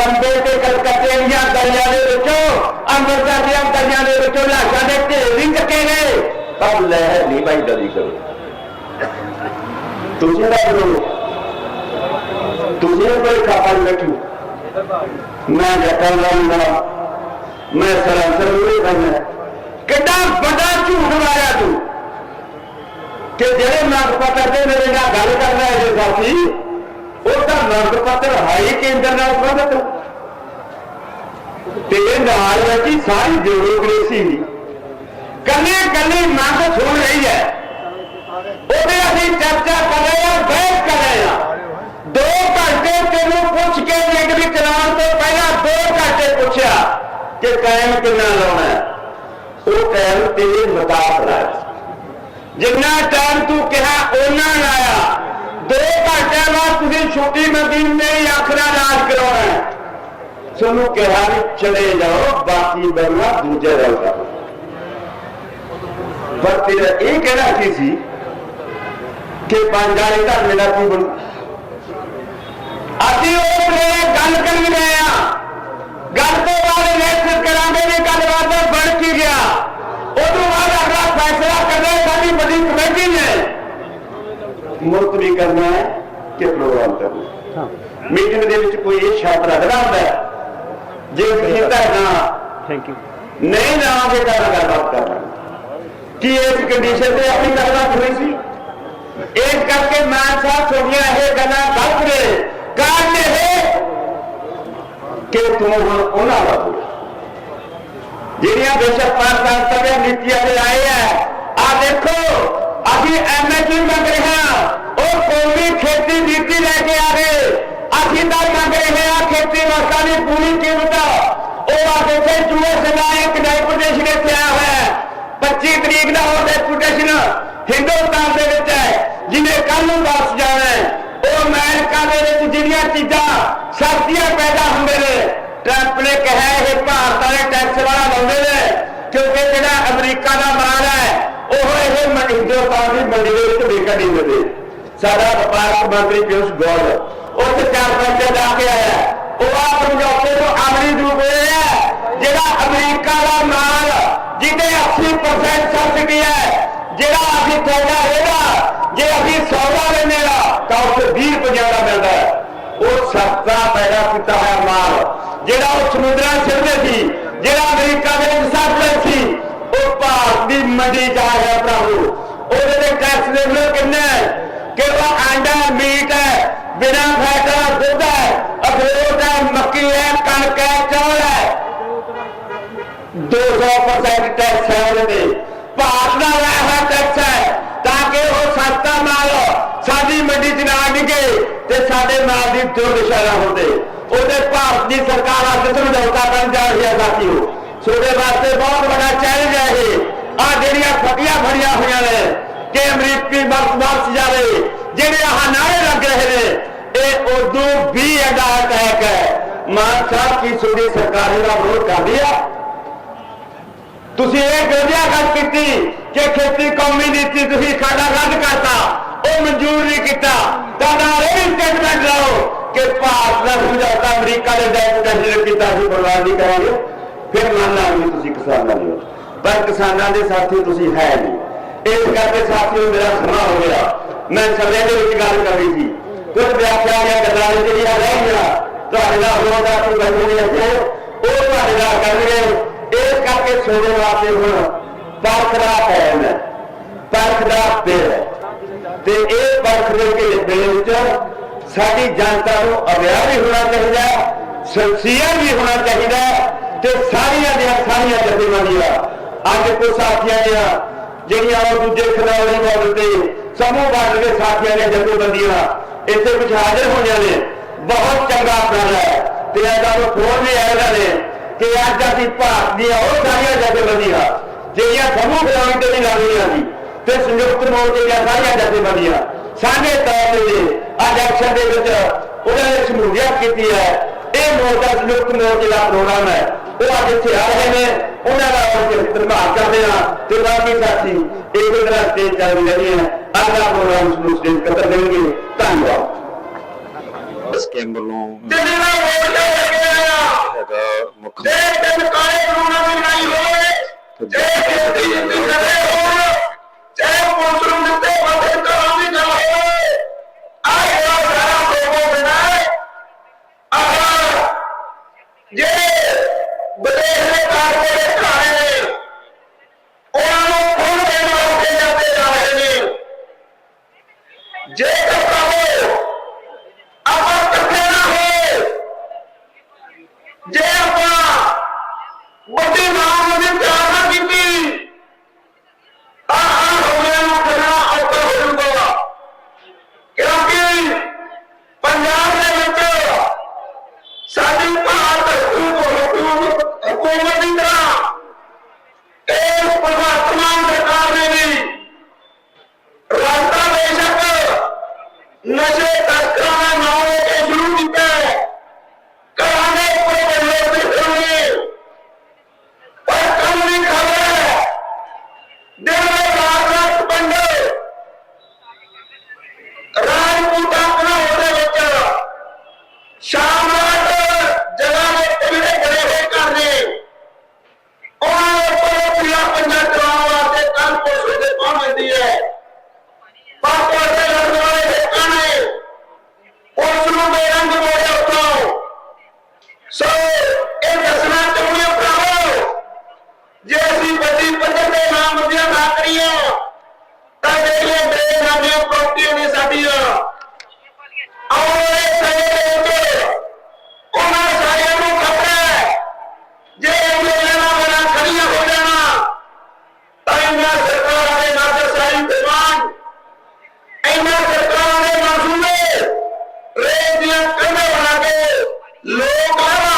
ਬੰਬੇ ਤੇ ਕਲਕੱਤੇ ਦੀਆਂ ਗਲੀਆਂ ਦੇ ਵਿੱਚੋਂ ਅੰਮ੍ਰਿਤਸਰ ਦੀਆਂ ਗਲੀਆਂ ਦੇ ਵਿੱਚੋਂ ਲਾਸ਼ਾਂ ਦੇ ਢੇਰ ਵੀ ਚੱਕੇ ਗਏ ਪਰ ਲਹਿਰ ਨਹੀਂ ਭਾਈ ਦਰੀ ਕਰੋ ਤੁਸੀਂ ਨਾ ਕਰੋ ਤੁਸੀਂ ਕੋਈ ਖਾਪਾ ਨਹੀਂ ਬੈਠੂ ਮੈਂ ਜੱਟਾਂ ਦਾ ਮੁੰਡਾ ਮੈਂ ਸਰਾਸਰ ਨਹੀਂ ਕਰਨਾ ਕਿੱਡਾ ਵੱਡਾ ਝੂਠ ਮਾਰਿਆ ਤੂੰ ਕਿ ਜਿਹੜੇ ਮੰਗ ਪੱਤਰ ਦੇ ਮੇਰੇ ਨਾਲ ਗੱਲ ਕਰਨਾ ਹੈ ਜੇ ਸਾਥੀ ਉਹ ਤਾਂ ਮੰਗ ਪੱਤਰ ਹਾਈ ਕੇਂਦਰ ਨਾਲ ਸੰਬੰਧਿਤ। ਤੇ ਨਾਲ ਵਿੱਚ ਸਾਰੀ ਬਿਊਰੋਕ੍ਰੇਸੀ ਕੱਲੇ ਕੱਲੇ ਮੰਗ ਸੁਣ ਰਹੀ ਹੈ। ਉਹਦੇ ਅਸੀਂ ਚਰਚਾ ਕਰ ਰਹੇ ਹਾਂ, ਬਹਿਸ ਕਰ ਰਹੇ ਹਾਂ। ਦੋ ਘੰਟੇ ਤੈਨੂੰ ਪੁੱਛ ਕੇ ਲਿੰਕ ਵੀ ਚਲਾਉਣ ਤੋਂ ਪਹਿਲਾਂ ਦੋ ਘੰਟੇ ਪੁੱਛਿਆ ਕਿ ਟਾਈਮ ਕਿੰਨਾ ਲਾਉਣਾ ਹੈ। ਉਹ ਟਾਈਮ ਤੇਰੇ ਮੁਤਾਬਕ ਲਾਇਆ ਜਿੰਨਾ ਟਾਈਮ ਤੂੰ ਕਿਹਾ ਉਹਨਾਂ ਲਾਇਆ ਦੋ ਘੰਟਿਆਂ ਬਾਅਦ ਤੁਸੀਂ ਛੁੱਟੀ ਮਦੀਨ ਮੇਰੀ ਅੱਖ ਦਾ ਇਲਾਜ ਕਰਾਉਣਾ ਹੈ। ਤੁਹਾਨੂੰ ਕਿਹਾ ਵੀ ਚਲੇ ਜਾਓ, ਬਾਕੀ ਬੰਨਾ ਦੂਜੇ ਰਲ ਕਰੋ ਪਰ ਤੇਰਾ ਇਹ ਕਹਿਣਾ ਕੀ ਸੀ ਕਿ ਪੰਜ ਵਾਲੇ ਧਰਨੇ ਦਾ ਕੀ ਬਣੂ? ਅਸੀਂ ਉਸ ਵੇਲੇ ਗੱਲ ਕਰਨ ਗਏ ਆ। ਗੱਲ ਤੋਂ ਬਾਅਦ ਨੈਕਸਟ ਕਰਾਂਗੇ ਵੀ ਗੱਲਬਾਤ ਬਣ ਕੀ ਗਿਆ। ਉਦੋਂ ਬਾਅਦ ਅਗਲਾ ਫੈਸਲਾ ਕਰਦੇ ਸਾਡੀ ਵੱਡੀ ਕਮੇਟੀ ਨੇ। ਮੁਲਤਵੀ ਕਰਨਾ ਹੈ ਕਿ ਪ੍ਰੋਗਰਾਮ ਕਰਨਾ ਮੀਟਿੰਗ ਦੇ ਵਿੱਚ ਕੋਈ ਇਹ ਸ਼ਰਤ ਰੱਖਦਾ ਹੁੰਦਾ। ਹੈ ਜੇ ਕੀਤਾ ਨਾ ਥੈਂਕ ਯੂ ਨਹੀਂ ਲਾਓਗੇ ਤਾਂ ਗੱਲਬਾਤ ਕਰਨਾ ਕੀ ਇਸ ਕੰਡੀਸ਼ਨ ਤੇ ਆਪਣੀ ਗੱਲਬਾਤ ਹੋਈ ਸੀ? ਇਸ ਕਰਕੇ ਮਾਨ ਸਾਹਿਬ ਤੁਹਾਡੀਆਂ ਇਹ ਗੱਲਾਂ ਗਲਤ ਨੇ। ਕਾਰਨ ਇਹ ਕਿ ਤੁਮ ਹੁਣ ਉਹਨਾਂ ਦਾ ਹੋ ਜਿਹੜੀਆਂ ਬੇਸ਼ੱਕ ਪਾਕਿਸਤਾਨ ਸਭਿਆ ਨੀਤੀਆਂ ਤੇ ਆਏ ਆ ਆ ਦੇਖੋ ਅਸੀਂ ਐਮਐਸਪੀ ਮੰਗ ਰਹੇ। ਹਾਂ ਉਹ ਕੌਮੀ ਖੇਤੀ ਨੀਤੀ ਲੈ ਕੇ ਆਵੇ ਅਸੀਂ ਤਾਂ ਮੰਗ ਰਹੇ ਹਾਂ ਖੇਤੀ ਵਸਤਾਂ ਦੀ ਪੂਰੀ ਕੀਮਤ। ਉਹ ਆ ਦੇਖੇ ਜੂਏ ਸਦਾ ਡੈਪੂਟੇਸ਼ਨ ਇੱਥੇ ਆਇਆ ਹੋਇਆ 25 ਤਰੀਕ ਦਾ ਉਹ ਡੈਪੂਟੇਸ਼ਨ ਹਿੰਦੁਸਤਾਨ ਦੇ ਵਿੱਚ ਹੈ, ਜਿਹਨੇ ਕੱਲ ਨੂੰ ਵਾਪਸ ਜਾਣਾ ਹੈ। ਉਹ ਅਮਰੀਕਾ ਦੇ ਵਿੱਚ ਜਿਹੜੀਆਂ ਚੀਜ਼ਾਂ ਸਸਤੀਆਂ ਪੈਦਾ ਹੁੰਦੇ ਨੇ, ਟਰੰਪ ਨੇ ਕਿਹਾ ਇਹ ਭਾਰਤ ਵਾਲੇ ਟੈਕਸ ਵਾਲਾ ਲਾਉਂਦੇ ਨੇ, ਕਿਉਂਕਿ ਜਿਹੜਾ ਅਮਰੀਕਾ ਦਾ ਮਾਲ ਹੈ ਉਹ ਇਹ ਮੰਡੀ ਹਿੰਦੁਸਤਾਨ ਦੀ ਮੰਡੀ ਦੇ ਨਹੀਂ ਦਿੰਦੇ ਸਾਡਾ ਵਪਾਰਕ ਮੰਤਰੀ ਪਿਊਸ਼ ਗੋਇਲ ਉੱਥੇ ਚਾਰ ਪੰਜ ਜਾ ਕੇ ਆਇਆ। ਉਹ ਆ ਸਮਝੌਤੇ ਨੂੰ ਅਮਲੀ ਰੂਪ ਜਿਹੜਾ ਅਮਰੀਕਾ ਦਾ ਮਾਲ, ਜਿਹਦੇ 80% ਸਬਸਿਡੀ ਹੈ, ਜਿਹੜਾ ਅਸੀਂ ਤੁਹਾਡਾ ਇਹਦਾ, ਜੇ ਅਸੀਂ ਸੌਦਾ ਲੈਨੇ ਆ ਤਾਂ ਉਸ 20 ਰੁਪਏ ਦਾ ਮਿਲਦਾ ਹੈ। ਉਹ ਸਸਤਾ ਪੈਦਾ ਕੀਤਾ ਹੋਇਆ ਮਾਲ, ਜਿਹੜਾ ਉਹ ਸਮੁੰਦਰਾਂ ਛਿੜਦੇ ਸੀ, ਜਿਹੜਾ ਅਮਰੀਕਾ ਦੇ ਵਿੱਚ ਸਪਲਾਈ ਸੀ ਉਹ ਭਾਰਤ ਦੀ ਮੰਡੀ ਜਾ ਰਿਹਾ ਭਰਾਵੋ ਉਹਦੇ ਤੇ ਟੈਕਸ ਦੇਖ ਲਓ ਕਿੰਨਾ? ਕਿ ਉਹ ਆਂਡਾ ਮੀਟ ਹੈ? ਬਿਨਾਂ ਫੈਟ ਦੁੱਧ ਹੈ। ਅਖਰੋਟ ਹੈ, ਮੱਕੀ ਹੈ, ਕਣਕ ਹੈ, ਚੌਲ ਹੈ। 200% ਟੈਕਸ ਹੈ ਉਹਦੇ ਤੇ। ਭਾਰਤ ਦਾ ਰਹਿਆ ਟੈਕਸ ਹੈ। ਤਾਂ ਕਿ ਉਹ ਸਸਤਾ ਮਾਲ ਸਾਡੀ ਮੰਡੀ 'ਚ ਨਾ ਡਿੱਗੇ ਤੇ ਸਾਡੇ ਮਾਲ ਦੀ ਦੁਰਦਸ਼ਾ ਨਾ ਹੁੰਦੇ ਉਹਦੇ ਭਾਰਤ ਦੀ ਸਰਕਾਰ ਅੱਜ ਸਮਝੌਤਾ ਕਰਨ ਜਾ ਰਹੀ ਹੈ ਸਾਥੀਓ। ਤੁਹਾਡੇ ਵਾਸਤੇ ਬਹੁਤ ਵੱਡਾ ਚੈਲੰਜ ਹੈ ਇਹ। ਆ ਜਿਹੜੀਆਂ ਫਟੀਆਂ ਫੜੀਆਂ ਹੋਈਆਂ ਨੇ, ਕਿ ਅਮਰੀਕੀ ਵਰਤ ਜਾਵੇ, ਜਿਹੜੇ ਆਹ ਨਾਰੇ ਲੱਗ ਰਹੇ ਨੇ, ਇਹ ਉਦੋਂ ਵੀ ਅਡਾ ਅਟੈਕ ਹੈ। ਮਾਨ ਸਾਹਿਬ, ਕੀ ਤੁਹਾਡੀ ਸਰਕਾਰ ਇਹਦਾ ਵਿਰੋਧ ਕਰਦੀ ਆ ਤੁਸੀਂ ਇਹ ਵਧੀਆ ਗੱਲ ਕੀਤੀ ਕਿ ਖੇਤੀ ਕੌਮੀ ਨੀਤੀ ਤੁਸੀਂ ਸਾਡਾ ਰੱਦ ਕਰਤਾ, ਉਹ ਮਨਜ਼ੂਰ ਨਹੀਂ ਕੀਤਾ। ਤੁਹਾਡਾ ਇਹ ਸਟੇਟਮੈਂਟ ਲਾਓ ਕਿ ਭਾਰਤ ਦਾ ਸਮਝੌਤਾ ਅਮਰੀਕਾ ਦੇ ਡੈਪੂਟੇਸ਼ਨ ਕੀਤਾ ਸੀ, ਬਰਬਾਦ ਨਹੀਂ ਕਰਾਂਗੇ। ਫਿਰ ਮੰਨ ਲਾਂਗੇ ਤੁਸੀਂ ਕਿਸਾਨਾਂ ਨੂੰ ਪਰ ਕਿਸਾਨਾਂ ਦੇ ਸਾਥੀ ਤੁਸੀਂ ਹੈ ਨਹੀਂ। ਇਸ ਕਰਕੇ ਸਾਥੀਓ ਮੇਰਾ ਸਮਾਂ ਹੋ ਗਿਆ। ਮੈਂ ਸਭੇ ਦੇ ਵਿੱਚ ਗੱਲ ਕਰ ਸੀ। ਕੁਝ ਵਿਆਖਿਆ ਜਾਂ ਗੱਲਾਂ ਜਿਹੜੀਆਂ ਰਹਿ ਗਈਆਂ ਤੁਹਾਡੇ ਨਾਲ ਹੋਦਾ ਕੋਈ ਬੰਦੇ ਨੇ ਅੱਗੇ ਉਹ ਤੁਹਾਡੇ ਨਾਲ ਕਰਨਗੇ। ਇਸ ਕਰਕੇ ਸੋਨੇ ਵਾਸਤੇ ਹੁਣ ਪਰਖ ਦਾ ਟਾਈਮ ਹੈ। ਪਰਖ ਦਾ ਦਿਨ ਤੇ ਇਹ ਪਰਖ ਦੇ ਵਿੱਚ ਸਾਡੀ ਜਨਤਾ ਨੂੰ ਅਵੇਅਰ ਵੀ ਹੋਣਾ ਚਾਹੀਦਾ ਸੰਸੀਅਰ ਵੀ ਹੋਣਾ ਚਾਹੀਦਾ ਤੇ ਸਾਰੀਆਂ ਦੀਆਂ ਸਾਰੀਆਂ ਜਥੇਬੰਦੀਆਂ, ਅੱਜ ਕੋ ਸਾਥੀਆਂ ਦੀਆਂ, ਜਿਹੜੀਆਂ ਉਹ ਦੂਜੇ ਖਿਡਾਰੀ ਬਾਰਡਰ ਤੇ ਸਮੂਹ ਬਾਰਡਰ ਦੇ ਸਾਥੀਆਂ ਦੀਆਂ ਜਥੇਬੰਦੀਆਂ ਇੱਥੇ ਵਿੱਚ ਹਾਜ਼ਰ ਹੋਈਆਂ ਨੇ। ਬਹੁਤ ਚੰਗਾ ਉਪਰਾਲਾ ਹੈ ਤੇ ਇਹਦਾ ਉਹ ਫੋਨ ਵੀ ਆਇਆ ਨੇ ਕਿ ਅੱਜ ਅਸੀਂ ਭਾਰਤ ਦੀਆਂ ਉਹ ਸਾਰੀਆਂ ਜਥੇਬੰਦੀਆਂ, ਜਿਹੜੀਆਂ ਸਮੂਹ ਖਿਡਾਰੀ ਤੇ ਵੀ ਲੱਗੀਆਂ ਸੀ ਤੇ ਸੰਯੁਕਤ ਮੋਰਚੇ ਦੀਆਂ ਸਾਰੀਆਂ ਜਥੇਬੰਦੀਆਂ, ਸਾਂਝੇ ਤੌਰ ਤੇ ਅੱਜ ਐਕਸ਼ਨ ਦੇ ਵਿੱਚ ਉਹਨਾਂ ਨੇ ਸ਼ਮੂਲੀਅਤ ਕੀਤੀ ਹੈ। ਇਹ ਮੋਰਚਾ ਸੰਯੁਕਤ ਮੋਰਚੇ ਦਾ ਪ੍ਰੋਗਰਾਮ ਹੈ ਉਹ ਅੱਜ ਇੱਥੇ ਆ ਰਹੇ ਨੇ। ਉਹਨਾਂ ਦਾ ਅਸੀਂ ਧੰਨਵਾਦ ਕਰਦੇ ਹਾਂ ਤੇ ਬਾਕੀ ਸਾਥੀ ਇੱਕ ਤਰ੍ਹਾਂ ਸਟੇਜ ਚੱਲ ਰਹੀ ਹੈ। ਅਗਲਾ ਪ੍ਰੋਗਰਾਮ ਨੂੰ ਸਟੇਜ ਕਦਰ ਦੇਣਗੇ। ਧੰਨਵਾਦ। ਇਸ ਕੇਮ ਵੱਲੋਂ? ਜਿੰਨਾ ਵੋਟ ਹੈਗਾ ਮੁੱਖ ਦੇ ਦਿਨ ਕਾਲੇ ਕਾਨੂੰਨਾਂ ਦੀ ਲੜਾਈ ਹੋਵੇ ਜੇ ਜਿੰਦਗੀ ਕਰੇ ਹੋ Jay! ਮੁੱਦਿਆਂ ਨਾ ਕਰੀਏ। ਤਾਂ ਜਿਹੜੀਆਂ ਬੇਨਾਮੀਆਂ ਪ੍ਰਾਪਤੀਆਂ ਨੇ ਸਾਡੀਆਂ, ਆਉਣੇ ਚਾਹੀਦੇ ਨੇ ਉਹਨਾਂ ਸਾਰਿਆਂ ਨੂੰ ਖਤਰਾ ਹੈ। ਜੇ ਇਹਨਾਂ ਨਾਲ ਬਣਾ ਖੜੀਆਂ ਹੋ ਜਾਣਾ, ਤਾਂ ਇਹਨਾਂ ਸਰਕਾਰਾਂ ਦੇ ਮਾਦਰਸਾਈ ਦੀਵਾਨ ਇਹਨਾਂ ਸਰਕਾਰਾਂ ਦੇ ਮਨਸੂਬੇ ਰੇਤ ਦੀਆਂ ਕੰਧਾਂ ਬਣਾ ਕੇ ਲੋਕ ਲੜਾ